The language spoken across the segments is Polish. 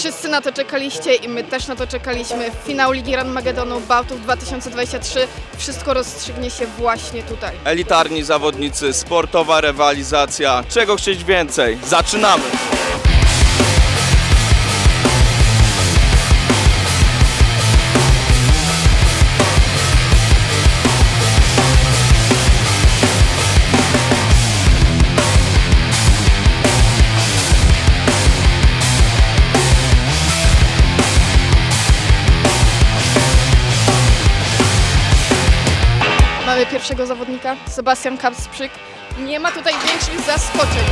Wszyscy na to czekaliście i my też na to czekaliśmy. Finał Ligi Ranmagedonu Bałtów 2023. Wszystko rozstrzygnie się właśnie tutaj. Elitarni zawodnicy, sportowa rywalizacja. Czego chcieć więcej? Zaczynamy! Pierwszego zawodnika, Sebastian Kapsprzyk. Nie ma tutaj większych zaskoczeń.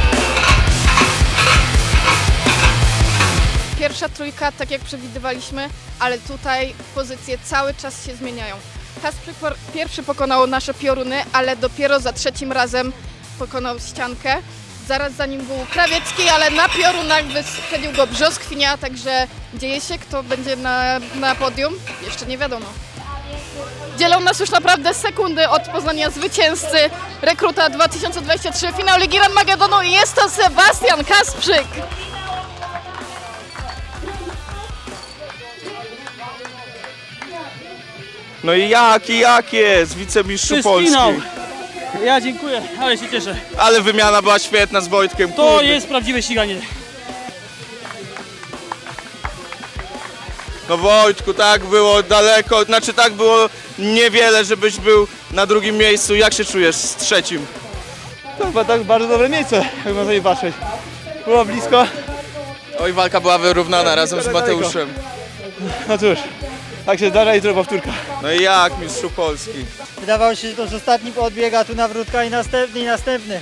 Pierwsza trójka, tak jak przewidywaliśmy, ale tutaj pozycje cały czas się zmieniają. Kasprzyk pierwszy pokonał nasze pioruny, ale dopiero za trzecim razem pokonał ściankę. Zaraz za nim był Krawiecki, ale na piorunach wyprzedził go Brzoskwinia, także dzieje się, kto będzie na, na podium, jeszcze nie wiadomo. Dzielą nas już naprawdę sekundy od poznania zwycięzcy Rekruta 2023 finał Ligi Ranmagedonu i jest to Sebastian Kasprzyk. No i jaki, jak jest? To Wicemistrzu jest Polski. finał. Ja dziękuję, ale się cieszę. Ale wymiana była świetna z Wojtkiem. To kurde. jest prawdziwe ściganie. No Wojtku, tak było daleko, znaczy tak było niewiele, żebyś był na drugim miejscu. Jak się czujesz z trzecim? To chyba tak bardzo dobre miejsce, jak można sobie patrzeć. Było blisko, Oj, walka była wyrównana razem z daleko. Mateuszem. no cóż, tak się zdarza i to powtórka. No i jak, mistrzu Polski? Wydawało się, że to już ostatni odbieg, a tu nawrótka i następny i następny.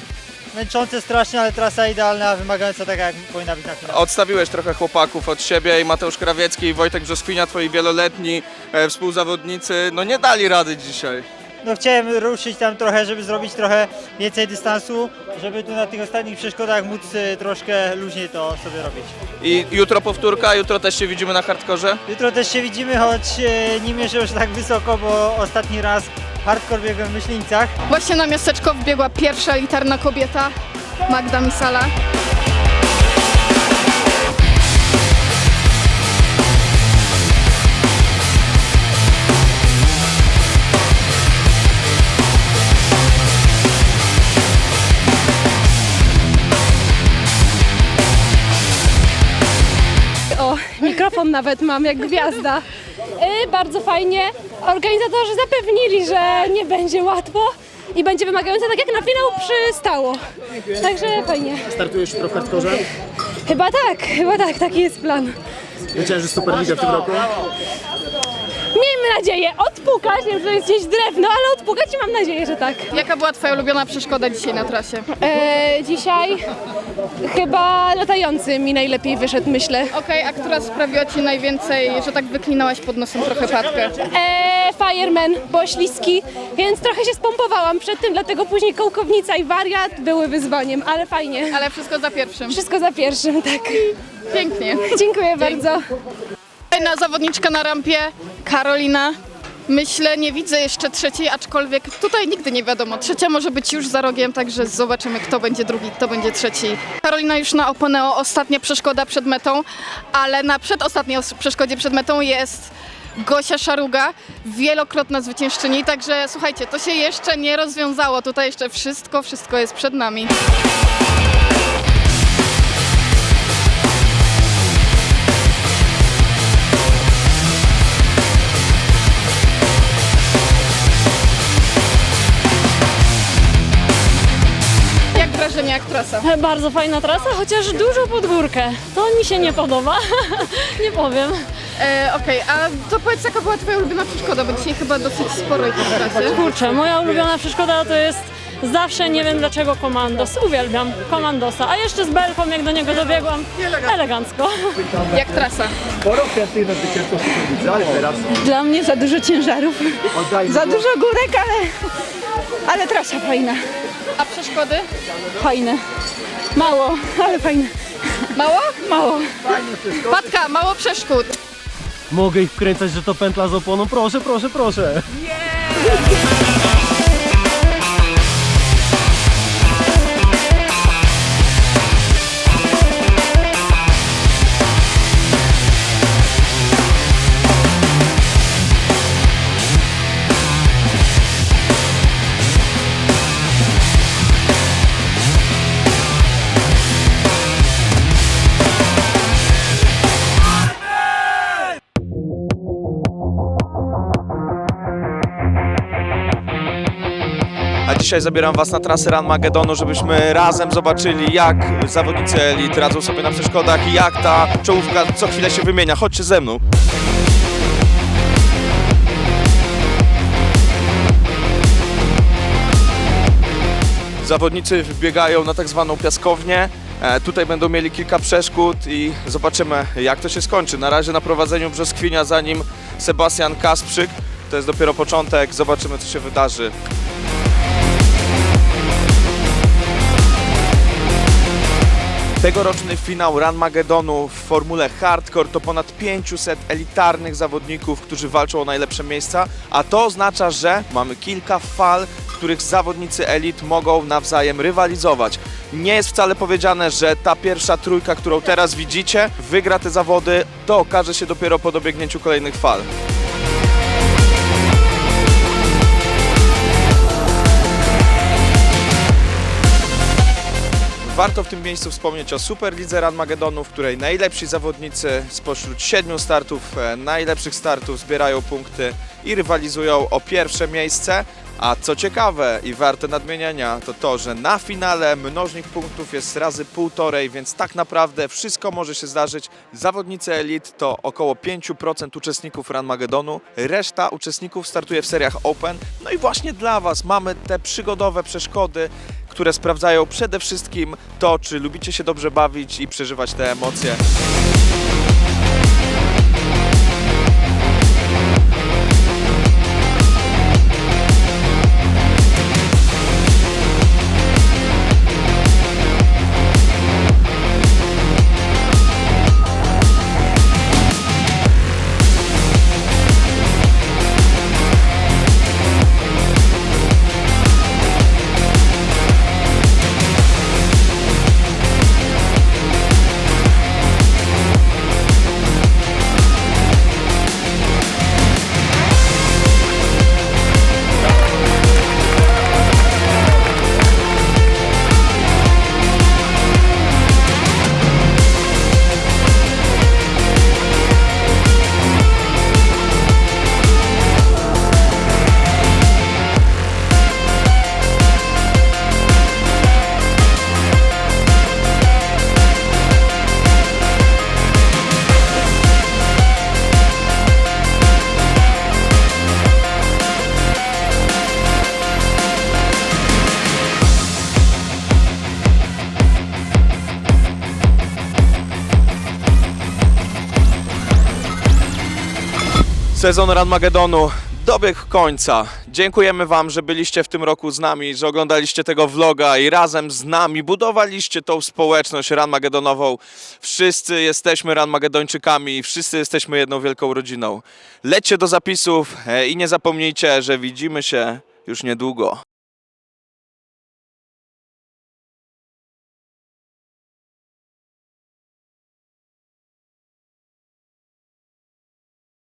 Męczące strasznie, ale trasa idealna, wymagająca taka jak powinna być na finał. Odstawiłeś trochę chłopaków od siebie i Mateusz Krawiecki i Wojtek Brzoskwinia, twoi wieloletni e, współzawodnicy, no nie dali rady dzisiaj. No chciałem ruszyć tam trochę, żeby zrobić trochę więcej dystansu, żeby tu na tych ostatnich przeszkodach móc y, troszkę luźniej to sobie robić. I jutro powtórka, jutro też się widzimy na hardkorze. Jutro też się widzimy, choć y, nie mierzę już tak wysoko, bo ostatni raz hardcore biegłem w Myślińcach. Właśnie na miasteczko wbiegła pierwsza elitarna kobieta, Magda Misala. Mikrofon nawet mam jak gwiazda. Y, bardzo fajnie. Organizatorzy zapewnili, że nie będzie łatwo i będzie wymagające tak jak na finał przystało. Także fajnie. Startujesz jutro w hardkorze? Chyba tak, chyba tak, taki jest plan. Zwyciężysz Superligę w tym roku? Miejmy nadzieję odpukać, nie wiem, że jest gdzieś drewno, ale odpukać i mam nadzieję, że tak. Jaka była Twoja ulubiona przeszkoda dzisiaj na trasie? E, dzisiaj chyba latający mi najlepiej wyszedł, myślę. Okej, a która sprawiła Ci najwięcej, że tak wyklinałaś pod nosem trochę patkę? E, Fireman, bo śliski, więc trochę się spompowałam przed tym, dlatego później kołkownica i wariat były wyzwaniem, ale fajnie. Ale wszystko za pierwszym. Wszystko za pierwszym, tak. Pięknie. Dziękuję bardzo. Kolejna zawodniczka na rampie, Karolina. Myślę, nie widzę jeszcze trzeciej, aczkolwiek tutaj nigdy nie wiadomo. Trzecia może być już za rogiem, także zobaczymy, kto będzie drugi, kto będzie trzeci. Karolina już na Oponeo, ostatnia przeszkoda przed metą, ale na przedostatniej os- przeszkodzie przed metą jest Gosia Szaruga, wielokrotna zwyciężczyni, także słuchajcie, to się jeszcze nie rozwiązało. Tutaj jeszcze wszystko, wszystko jest przed nami. Wrażenie, jak trasa? Bardzo fajna trasa, chociaż dużo pod górkę. To mi się nie podoba, nie powiem. E, Okej, a to powiedz, jaka była Twoja ulubiona przeszkoda, bo dzisiaj chyba dosyć sporo ich w trasie. Kurczę, moja ulubiona przeszkoda to jest zawsze, nie wiem dlaczego, komandos. Uwielbiam komandosa. A jeszcze z belką, jak do niego dobiegłam, elegancko. Jak trasa? Dla mnie za dużo ciężarów. Za dużo górek, ale, ale trasa fajna. A przeszkody? Fajne. Mało, ale fajne. Mało? Mało. Patka, mało przeszkód. Mogę ich wkręcać, że to pętla z oponą? Proszę, proszę, proszę. Dzisiaj zabieram Was na trasę Run Magedonu, żebyśmy razem zobaczyli, jak zawodnicy elit radzą sobie na przeszkodach i jak ta czołówka co chwilę się wymienia. Chodźcie ze mną. Zawodnicy wbiegają na tak zwaną piaskownię. E, tutaj będą mieli kilka przeszkód i zobaczymy jak to się skończy. Na razie na prowadzeniu Brzoskwinia, za nim Sebastian Kasprzyk. To jest dopiero początek, zobaczymy co się wydarzy. Tegoroczny finał Run Magedonu w formule hardcore to ponad 500 elitarnych zawodników, którzy walczą o najlepsze miejsca, a to oznacza, że mamy kilka fal, w których zawodnicy elit mogą nawzajem rywalizować. Nie jest wcale powiedziane, że ta pierwsza trójka, którą teraz widzicie, wygra te zawody, to okaże się dopiero po dobiegnięciu kolejnych fal. Warto w tym miejscu wspomnieć o Superlidze Magedonu, w której najlepsi zawodnicy spośród siedmiu startów, e, najlepszych startów zbierają punkty i rywalizują o pierwsze miejsce. A co ciekawe i warte nadmienienia, to to, że na finale mnożnik punktów jest razy półtorej, więc tak naprawdę wszystko może się zdarzyć. Zawodnicy elit to około 5% uczestników Run Magedonu, reszta uczestników startuje w seriach Open. No i właśnie dla Was mamy te przygodowe przeszkody, które sprawdzają przede wszystkim to, czy lubicie się dobrze bawić i przeżywać te emocje. Sezon Run Magedonu dobiegł końca. Dziękujemy Wam, że byliście w tym roku z nami, że oglądaliście tego vloga i razem z nami budowaliście tą społeczność Run Magedonową. Wszyscy jesteśmy Run Magedończykami, wszyscy jesteśmy jedną wielką rodziną. Lećcie do zapisów e, i nie zapomnijcie, że widzimy się już niedługo.